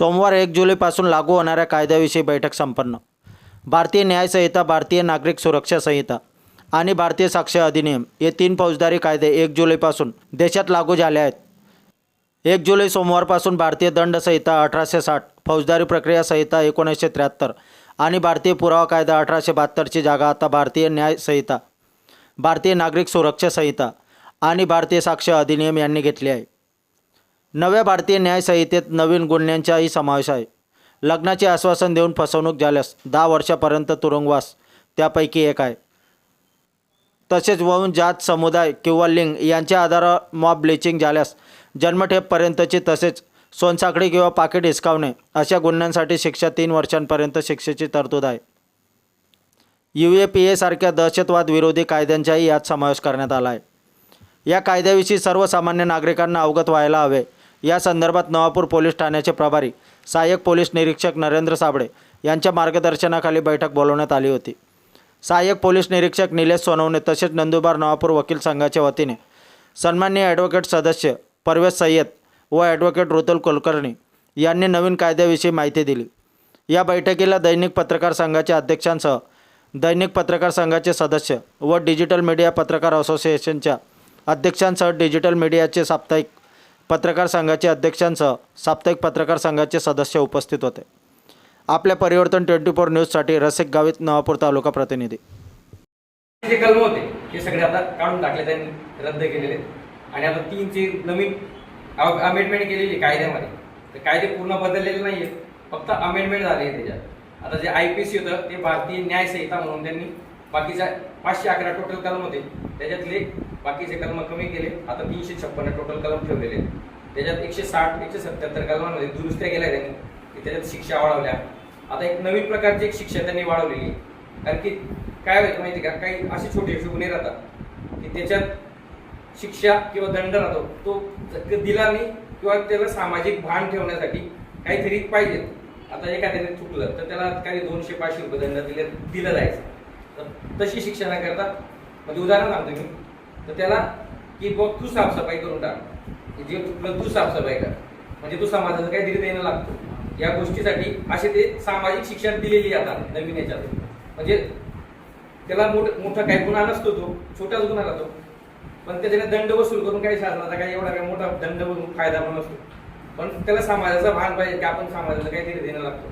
सोमवार एक जुलैपासून लागू होणाऱ्या कायद्याविषयी बैठक संपन्न. भारतीय न्याय संहिता भारतीय नागरिक सुरक्षा संहिता आणि भारतीय साक्ष अधिनियम हे तीन फौजदारी कायदे एक जुलैपासून देशात लागू झाले आहेत. एक जुलै सोमवारपासून भारतीय दंड संहिता अठराशे साठ फौजदारी प्रक्रिया संहिता एकोणीसशे त्र्याहत्तर आणि भारतीय पुरावा कायदा अठराशे बहात्तरची जागा आता भारतीय न्याय संहिता भारतीय नागरिक सुरक्षा संहिता आणि भारतीय साक्ष अधिनियम यांनी घेतली आहे. नव्या भारतीय न्यायसंहितेत नवीन गुन्ह्यांचाही समावेश आहे. लग्नाचे आश्वासन देऊन फसवणूक झाल्यास दहा वर्षापर्यंत तुरुंगवास त्यापैकी एक आहे. तसेच वहून जात समुदाय किंवा लिंग यांच्या आधारावर मॉब ब्लिचिंग झाल्यास जन्मठेपपर्यंतची तसेच सोनसाखळी किंवा पाकिट हिसकावणे अशा गुन्ह्यांसाठी शिक्षा तीन वर्षांपर्यंत शिक्षेची तरतूद आहे. यू ए पी एसारख्या दहशतवाद विरोधी कायद्यांचाही यात समावेश करण्यात आला आहे. या कायद्याविषयी सर्वसामान्य नागरिकांना अवगत व्हायला हवे. या संदर्भात नवापूर पोलीस ठाण्याचे प्रभारी सहाय्यक पोलीस निरीक्षक नरेंद्र साबळे यांच्या मार्गदर्शनाखाली बैठक बोलवण्यात आली होती. सहाय्यक पोलीस निरीक्षक निलेश सोनवणे तसेच नंदुरबार नवापूर वकील संघाच्या वतीने सन्माननीय ॲडव्होकेट सदस्य परवेज सय्यद व ॲडव्होकेट ऋतुल कुलकर्णी यांनी नवीन कायद्याविषयी माहिती दिली. या बैठकीला दैनिक पत्रकार संघाच्या अध्यक्षांसह दैनिक पत्रकार संघाचे सदस्य व डिजिटल मीडिया पत्रकार असोसिएशनच्या अध्यक्षांसह डिजिटल मीडियाचे साप्ताहिक पत्रकार संघाचे अध्यक्षांसह साप्ताहिक पत्रकार संघाचे सदस्य उपस्थित होते. आपल्या परिवर्तन ट्वेंटी फोर न्यूजसाठी रसिक गावित नवापूर तालुका प्रतिनिधी. जे कलम होते ते सगळे आता काढून टाकले त्यांनी रद्द केलेले आणि आता तीनचे नवीन अमेंडमेंट केलेली कायद्यामध्ये. तर कायदे पूर्ण बदललेले नाही आहेत फक्त अमेंडमेंट झाले आहे त्याच्यात. आता जे आय पी सी होतं ते भारतीय न्याय संहिता म्हणून त्यांनी बाकीच्या पाचशे अकरा टोटल कलम होते त्याच्यातले बाकीचे कलम कमी केले आता तीनशे छप्पन्न टोटल कलम ठेवलेले त्याच्यात एकशे साठ एकशे सत्याहत्तर कलमांमध्ये दुरुस्त्या केल्या त्यांनी. की त्याच्यात शिक्षा वाढवल्या. आता एक नवीन प्रकारची एक शिक्षा त्यांनी वाढवलेली आहे. कारण की काय व्हायचं माहिती का? काही असे छोटे छोटे गुन्हे राहतात की त्याच्यात शिक्षा किंवा दंड राहतो. तो जर दिला नाही किंवा त्याला सामाजिक भान ठेवण्यासाठी काहीतरी पाहिजे. आता एखाद्याने चुकलं तर त्याला काही दोनशे पाचशे रुपये दंड दिले दिलं जायचं. तर तशी शिक्षणाकरता न करता म्हणजे उदाहरण सांगतो मी. तर त्याला की बघ तू साफसफाई करून टाक. जे चुकलं तू साफसफाई कर. म्हणजे तू समाजाचं काहीतरी देणं लागतो. या गोष्टीसाठी असे ते सामाजिक शिक्षण दिलेली आता नवीन याच्यात. म्हणजे त्याला मोठ मोठा काही गुन्हा नसतो तो छोटाच गुन्हा राहतो. पण त्याच्याने दंड वसूल करून काही शासनाचा काही एवढा काही मोठा दंड वसूल फायदा पण नसतो. पण त्याला समाजाचा भान पाहिजे की आपण समाजाला काहीतरी देणं लागतो.